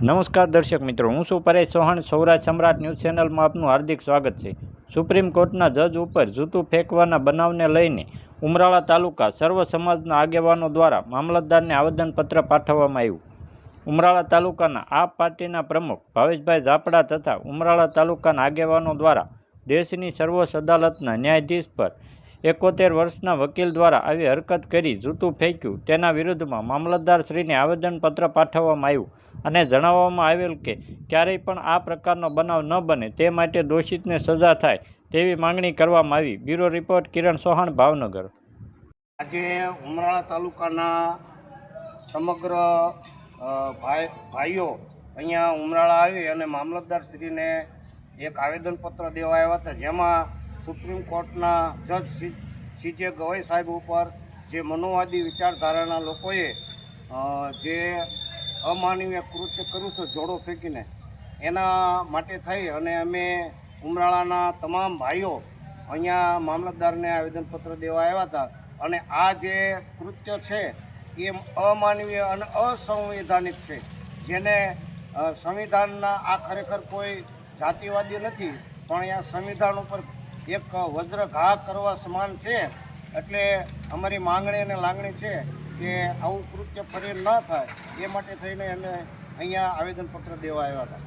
નમસ્કાર દર્શક મિત્રો, હું છું પરેશ ચૌહાણ. સૌરાષ્ટ્ર સમ્રાટ ન્યૂઝ ચેનલમાં આપનું હાર્દિક સ્વાગત છે. સુપ્રીમ કોર્ટના જજ ઉપર જૂતું ફેંકવાના બનાવને લઈને ઉમરાળા તાલુકા સર્વ સમાજના આગેવાનો દ્વારા મામલતદારને આવેદનપત્ર પાઠવવામાં આવ્યું. ઉમરાળા તાલુકાના આપ પાર્ટીના પ્રમુખ ભાવેશભાઈ ઝાપડા તથા ઉમરાળા તાલુકાના આગેવાનો દ્વારા દેશની સર્વોચ્ચ અદાલતના ન્યાયાધીશ પર એકોતેર વર્ષના વકીલ દ્વારા આવી હરકત કરી જૂતું ફેંક્યું. તેના વિરુદ્ધમાં મામલતદારશ્રીને આવેદનપત્ર પાઠવવામાં આવ્યું. અને જણાવવામાં આવેલ કે ક્યારેય પણ આ પ્રકારનો બનાવ ન બને, તે માટે દોષિતને સજા થાય તેવી માંગણી કરવામાં આવી. Bureau report, Kiran Sohan, Bhavnagar. આજે ઉમરાળા તાલુકાના સમગ્ર ભાઈ, ભાઈઓ અહીંયા ઉમરાળા આવી અને મામલતદારશ્રીને એક આવેદનપત્ર દેવા આવ્યા હતા, જેમાં સુપ્રીમ કોર્ટના જજ સીજે ગવાઈ સાહેબ ઉપર જે મનોવાદી વિચારધારાના લોકોએ જે અમાનવીય કૃત્ય કર્યું છે, જોડો ફેંકીને. એના માટે થઈ અને અમે ઉમરાળાના તમામ ભાઈઓ અહીંયા મામલતદારને આવેદનપત્ર દેવા આવ્યા હતા. અને આ જે કૃત્ય છે, એ અમાનવીય અને અસંવૈધાનિક છે. જેને સંવિધાનના આ ખરેખર કોઈ જાતિવાદી નથી, પણ અહીંયા સંવિધાન ઉપર એક વજ્રઘા કરવા સમાન છે. એટલે અમારી માંગણી અને લાગણી છે કે આવું કૃત્ય ફરી ન થાય, એ માટે થઈને અમે અહીંયા આવેદનપત્ર દેવા આવ્યા હતા.